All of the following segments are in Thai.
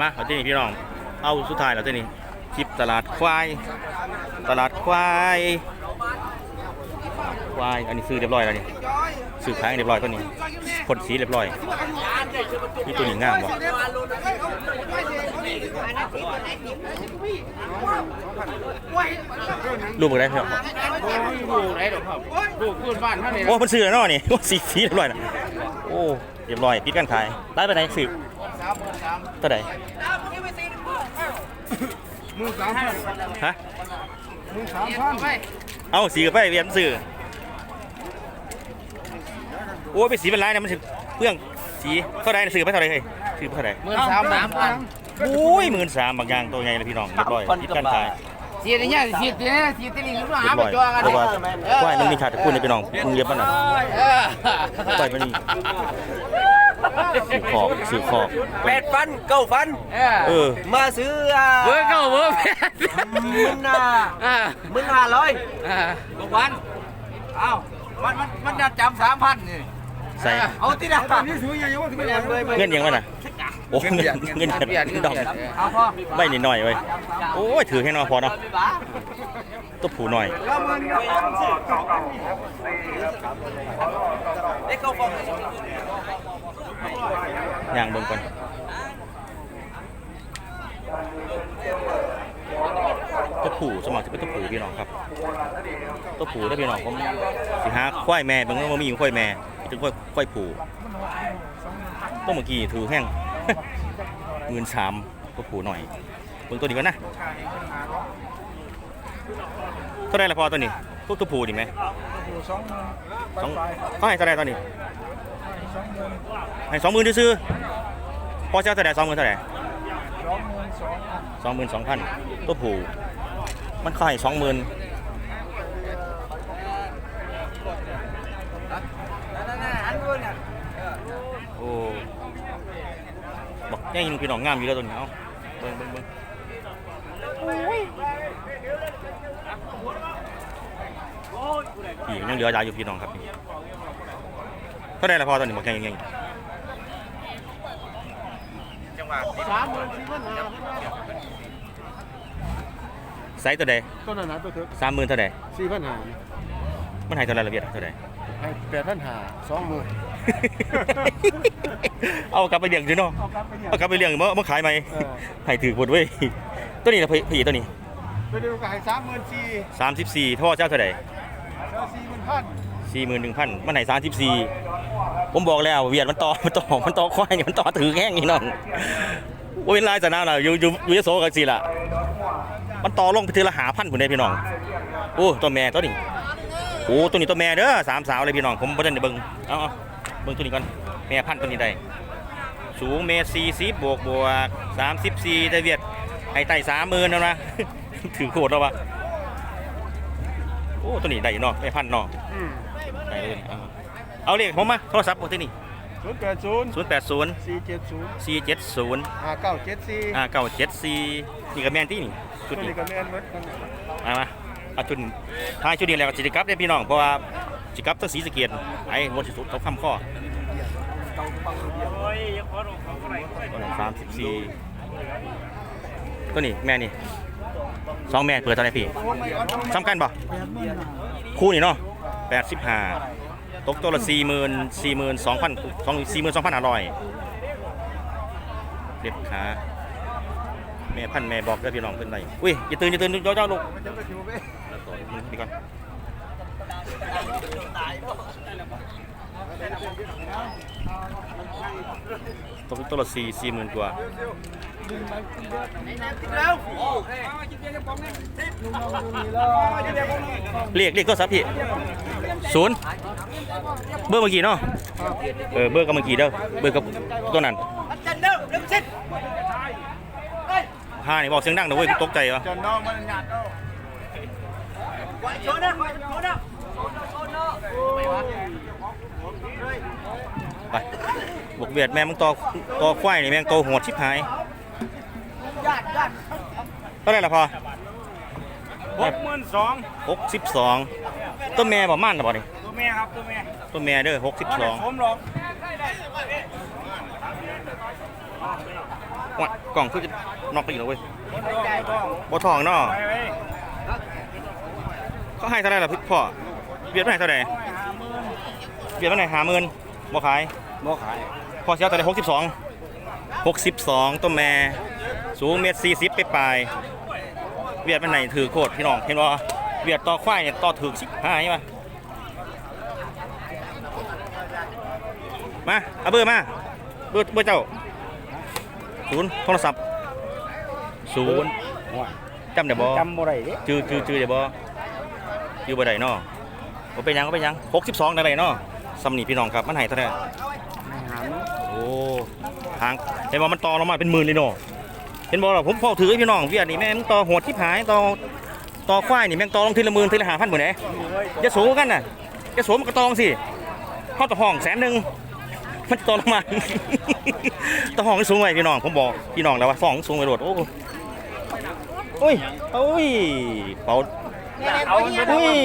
มาเอาที่นี่พี่น้อง เอาสุดท้ายแล้วที่นี่คลิปตลาดควาย ตลาดควายควาย อันนี้ซื้อเรียบร้อยแล้วนี่ซื้อขายเรียบร้อยตัวนี้พ่นสีเรียบร้อยนี่ตัวนี้งามบ่รูปอะไรครับลูกไหนดอกครับลูกพื้นบ้านท่านี้โอ้มันซื้อแล้วเนาะนี่สีสีเรียบร้อยนะโอ้เรียบร้อยปิดการขายได้ไปไหนสามหมื่นสาม เท่าไหร่มือสามพันฮะมือสามพันไปเอาสีกับไปเวียนซื้อโอ้ยไปสีเป็นไรนะมันสิเปลืองสีเท่าไหร่ซื้อไปเท่าไหร่เฮ้ยซื้อไปเท่าไหร่มือสามสามพันโอ้ยหมื่นสามบางอย่างตัวใหญ่เลยพี่น้องเรียบร้อยปิดการขายเสียดเนี่ยเสียดเนี่ยเสียดนี่ลูกเรีหายบไปร้อยจ่อกันเพราะว่าควายมันมีขาดตะกุนเลยพี่น้องมึงเรียบมันน่ะเออควายมันนี่ สื่อขอบสื่อขอบแปดพันเก้าพันเออเออมาซื้ออ่าเบอร์เก้าเบอร์แปดมึงอะอ่ามึงห้าร้อยอ่าทุกวันเอ้ามันมันมันจะจำสามพันนี่ใส่เอาที่ไหนเงินยังมันน่ะโอ้เงินเงินเปลี่ยนเงินเปดอกลี่ยนเอาพ่อใบนิดหน่อยเว้ยโอ้ยถือให้น้อยพอเนาะตัวผูหน่อยเด็กเขาฟอง ย่างเบิ่งก่อนตัวผูสมัครจะเป็นตัวผูพี่น้องครับตัวผูได้พี่น้องผมสิหาควายแม่เบิ่งว่าบ่มีควายแม่ถึงควายควายผูต้องเมื่อกี้ถือแห้งหมื่นสามตัวผูหน่อยเบิ่งตัวนี้ก่อนนะเท่าไรละพอตัวนี้พวตัวผูดีไหมสองเขาให้เท่าไรตอนนี้ ให้สองหมื่นซื้อพอเจ้าเท่าไหร่สองหมื่นเท่าไหร่สองหมื่นสองพันตัวผูมันขายสองหมื่นโอ้บอกแง่ยิงพี่น้องงามอยู่แล้วตัวนี้เอาเบิ่งเบิ่งเบิ่งพี่ยังเหลือใจอยู่พี่น้องครับนี่ ท่าไหร่ละพอตอนนี้บอกแง่ยิงสามหมื่นสี่พันห้าไซส์ตัวใดต้นนั้นนะตัวเถอะสามหมื่นเท่าใดสี่พันห้ามันให้เท่าไหรละเบียดเท่าใดให้แปดพันห้าสองหมื่นเอากลับไปเลี้ยงสิเนาะเอากลับไปเนี่ยเอากลับไปเลี้ยงมามาขายไหมเออให้ถือหมดเว้ยตัวนี้นะพี่พี่ตัวนี้ไปดูกันให้สามหมื่นสี่สามสิบสี่ท่อเจ้าเท่าใดแล้วสี่หมื่นพัน สี่หมื่นหนึ่งพันมันให้สามสิบสี่ผมบอกแล้วเวียดมันต่อมันต่อมันต่อควายนี่มันต่อถือแห้งนี่น้องโอ้ยลายสนามเราอยู่อยู่อยู่ยโสกันสิล่ะมันต่อลงไปทีละหาพันคนได้พี่น้องโอ้ตัวแม่ตัวนี้โอ้ตัวนี้ตัวแม่เด้อสามสาวเลยพี่น้องผมบ่ได้เบิ่งเอาเอาเบิ่งตัวนี้ก่อนแม่พันตัวนี้ได้สูงเมตรสี่สิบบวกบวกสามสิบสี่ได้เวียดให้ไต่สามหมื่นแล้วนะถือโคตรแล้ววะโอ้ตัวนี้ได้อยู่เนาะไม่พันเนาะ ได้เลยเอาเอาเลขผมมาโทรศัพท์ผมที่นี่ศูนย์แปดศูนย์ศูนย์แปดศูนย์สี่เจ็ดศูนย์สี่เจ็ดศูนย์ห้าเก้าเจ็ดสี่อ่าเก้าเจ็ดสี่นี่กับแมนที่นี่ชุดตัวนี้นี้ก็แม่นเบิดกันมามาเอาชุดท้ายชุดนี้แล้วก็จิกลับเนี่ยพี่น้องเพราะว่าจิกลับทั้งสีสะเกียดไอ้วันที่สุดเขาคำข้อสามสิบสี่ตัวนี้แม่นี่สองแม่เปิดเท่าไหร่พี่สำคัญป่ะคู่นี่เนาะ แปดสิบห้าตกตัวละสี่หมื่นสี่หมื่นสองพันสองสี่หมื่นสองพันห้าร้อยเด็บขาแม่พันแม่บอกได้อพี่น้องเพิ่นไรอุ้ยอย่าตื่นอย่าตื่นเจ้าเจ้าลูกมันจะไปถือไปแล้วต่อมึงดีก่อนตัวตัวละสี่สี่หมื่นกว่าเรียกเรียกโทรศัพท์พี่ ศูนย์เบอร์เมื่อกี้เนาะเออเบอร์กับเมื่อกี้เด้อเบอร์กับตัวนั้นห้านี่บอกเสียงดังนะเว้ยตกใจวะจนน้องมันหยาดเอาไปบวกเบียดแม่มึงต่อต่อควายนี่แม่งโตโหดชิบหายเท่าไหรล่ะพอหกหมื่นสองหกสิบสอง ต้นแม่บ่ม่านหรอบ่นี่ตัวแม่ครับตัวแม่ต้นแม่เด้อหกสิบสองผมหรอกว่ะกล่องคือจะนอกไปอีกแล้วเว้ยบ่ทองเนาะเขาให้เท่าไหร่ล่ะพี่พ่อเบียดเท่าไหร่เท่าไหร่เบียดเท่าไหร่หาหมื่นบ่ขายบ่ขายพอเสียแต่ได้หกสิบสองหกสิบสองตัวแม่สูงเมตรสี่สิบไปปลายเวียดมันไหนถือโคตรพี่น้องเห็นบ่ เวียดต่อควายเนี่ยต่อถือสิบห้าใช่ปะมาเอาเบอร์มาเบอร์เบอร์เจ้าศูนย์โทรศัพท์ศูนย์จำได้บ่จำบ่ได้เด้จื้อจื้อจื้อได้บ่จื้อบ่ได้เนาะบ่เป็นหยังบ่เป็นหยังหกสิบสองได้เนาะสำนีพี่น้องครับมันให้เท่าไหร่โอ้ทางเห็นว่ามันต่อลงมาเป็นหมื่นเลยเนาะเห็นบอกว่าผมพอถือให้พี่น้องเวียดนี่แม่งต่อโหดที่หายต่อ ต่อควายนี่แม่งต่อลงทีละหมื่นทีละห้าพันหมดเลยจะสูงกันน่ะจะสูงมันก็ตองสิเข้าต่อห้องแสนหนึ่งมันต่อลงมาต่อห้องที่สูงไว้พี่น้องผมบอกพี่น้องแล้วว่าสองสูงไปโดดโอ้โอ้ยโอ้ยเป่าเอาอุ้ย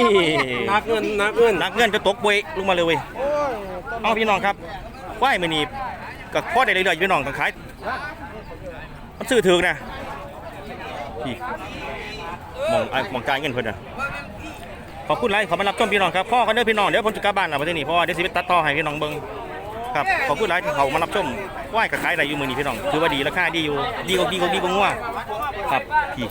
นักเงินนักเงินนักเงินจะตกเวยลงมาเลยเว้ยเอาพี่น้องครับควายมือนีกับพ่อได้เรื่อยๆพี่น้องต้องขายมันซื้อถึงนะพี่ มองมองจ่ารเงินเพิ่นนะขอบคุณไลค์ขอมารับชมพี่น้องครับพ่อเขาเด้อพี่น้องเดี๋ยวผมจะกลับบ้านแล้ววันนี้เพราะว่าเดี๋ยวสิไปตัดต่อให้พี่น้องเบิ่งครับขอบคุณไลค์ที่เขามารับชมไหว้กับขายได้อยู่มือนี้พี่น้องถือว่าดีราคาดีอยู่ดีกว่าดีกว่าดีกว่างัวครับพี่